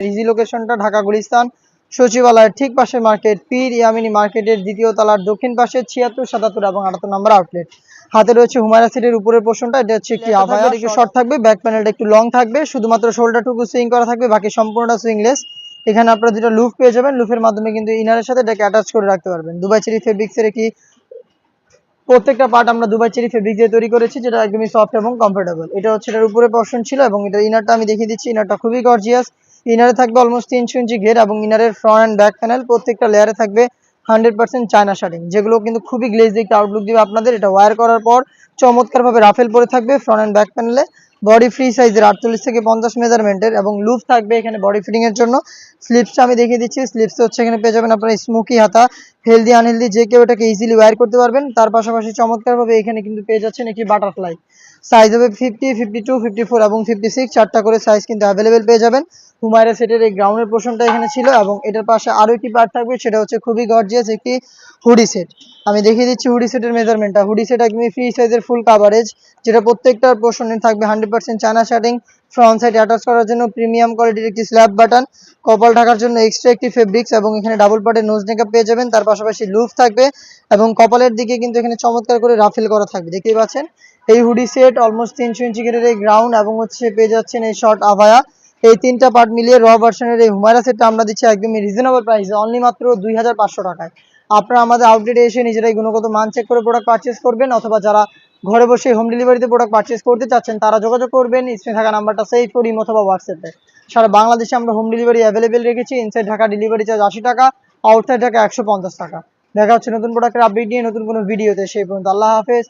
Easy লোকেশনটা ঢাকা গুলিস্তান সচিবালয়ের ঠিক পাশে মার্কেট পীর ইয়ামিনী মার্কেটের দ্বিতীয় তলার দক্ষিণ পাশে ছিয়াত্তর সাতাত্তর এবং আটাত্তর নম্বর আউটলেট হাতে রয়েছে হুমায়রা সিটের উপরের পোর্শনটা এটা হচ্ছে একটি আভায়া একটু শর্ট থাকবে ব্যাক প্যানেলটা একটু লং থাকবে শুধুমাত্র শোল্ডারটুকু সুইং করা থাকবে বাকি সম্পূর্ণটা সুইংলেস এখানে আপনারা দুটো লুফ পেয়ে যাবেন লুফের মাধ্যমে কিন্তু ইনারের সাথে এটাকে অ্যাটাচ করে রাখতে পারবেন। দুবাই চেরি ফেব্রিক্সের একটি প্রত্যেকটা পার্ট আমরা দুবাই চেরি ফেব্রিক দিয়ে তৈরি করেছি যেটা একদমই সফট এবং কমফোর্টেবল এটা হচ্ছে এটার উপরে পোর্শন ছিল এবং এটা ইনারটা আমি দেখিয়ে দিচ্ছি ইনারটা খুবই গর্জিয়াস ইনারে থাকবে অলমোস্ট তিনশো ইঞ্চি ঘের এবং ইনারের ফ্রন্ট অ্যান্ড ব্যাক প্যানেল প্রত্যেকটা লেয়ারে থাকবে হান্ড্রেড পার্সেন্ট চায়না শার্টিং যেগুলো কিন্তু খুবই গ্লেজ একটা আউটলুক দিবে আপনাদের। এটা ওয়ার করার পর চমৎকারভাবে রাফেল পরে থাকবে ফ্রন্ট অ্যান্ড ব্যাক প্যানেলে বডি ফ্রি সাইজের আটচল্লিশ থেকে পঞ্চাশ মেজারমেন্টের এবং লুপ থাকবে এখানে বডি ফিটিং এর জন্য। স্লিপসটা আমি দেখিয়ে দিচ্ছি স্লিপস হচ্ছে এখানে পেয়ে যাবেন আপনার স্মোকি হাতা হেলদি আনহেলদি যে কেউ এটাকে ইজিলি ওয়ার করতে পারবেন। তার পাশাপাশি চমৎকারভাবে এখানে কিন্তু পেয়ে যাচ্ছেন একটি বাটারফ্লাই সাইজ হবে fifty fifty two fifty four এবং ফিফটি সিক্স চারটা করে সাইজ কিন্তু অ্যাভেলেবেল পেয়ে যাবেন। হুমায়রা সেটের এই গ্রাউন্ডের পোর্শনটা এখানে ছিল এবং এটার পাশে আরও একটি পার্ট থাকবে, সেটা হচ্ছে খুবই গর্জিয়াস একটি হুডি সেট আমি দেখিয়ে দিচ্ছি হুডি সেটের মেজারমেন্টটা হুডি সেট একদমই ফ্রি সাইজের ফুল কাভারেজ যেটা প্রত্যেকটার পোর্শনে থাকবে hundred percent China shirting front side attach করার জন্য প্রিমিয়াম কোয়ালিটির একটি স্ল্যাব বাটন কপাল ঢাকার জন্য এক্সট্রা একটি ফেব্রিক্স এবং এখানে ডাবল পার্টের নোজ নেকআপ পেয়ে যাবেন। তার পাশাপাশি লুফ থাকবে এবং কপালের দিকে কিন্তু এখানে চমৎকার করে রাফেল করা থাকবে। দেখতেই পাচ্ছেন? এই হুডি সেট অলমোস্ট তিনশো ইঞ্চি ঘেরের এই গ্রাউন্ড এবং হচ্ছে পেয়ে যাচ্ছেন এই শর্ট আভায়া। এই তিনটা পার্ট মিলিয়ে র ভার্সনের এই হুমায়রা সেটটা আমরা দিচ্ছি একদমই রিজনেবল প্রাইসে অনলি মাত্র দুই হাজার পাঁচশো টাকায়। আপনারা আমাদের আউটলেটে এসে নিজেরাই গুণগত মান চেক করে প্রোডাক্ট পারচেস করবেন, অথবা যারা ঘরে বসে হোম ডেলিভারিতে প্রোডাক্ট পারচেস করতে চাচ্ছেন, তারা যোগাযোগ করবেন স্ক্রিনে থাকা নাম্বারটা সেভ করি অথবা হোয়াটসঅ্যাপে সারা বাংলাদেশে আমরা হোম ডেলিভারি অ্যাভেলেবেল রেখেছি ইনসাইড ঢাকা ডেলিভারি চার্জ আশি টাকা আউটসাইড ঢাকা একশো পঞ্চাশ টাকা। দেখা হচ্ছে নতুন প্রোডাক্টের আপডেট নিয়ে নতুন কোনো ভিডিওতে সেই পর্যন্ত আল্লাহ হাফেজ।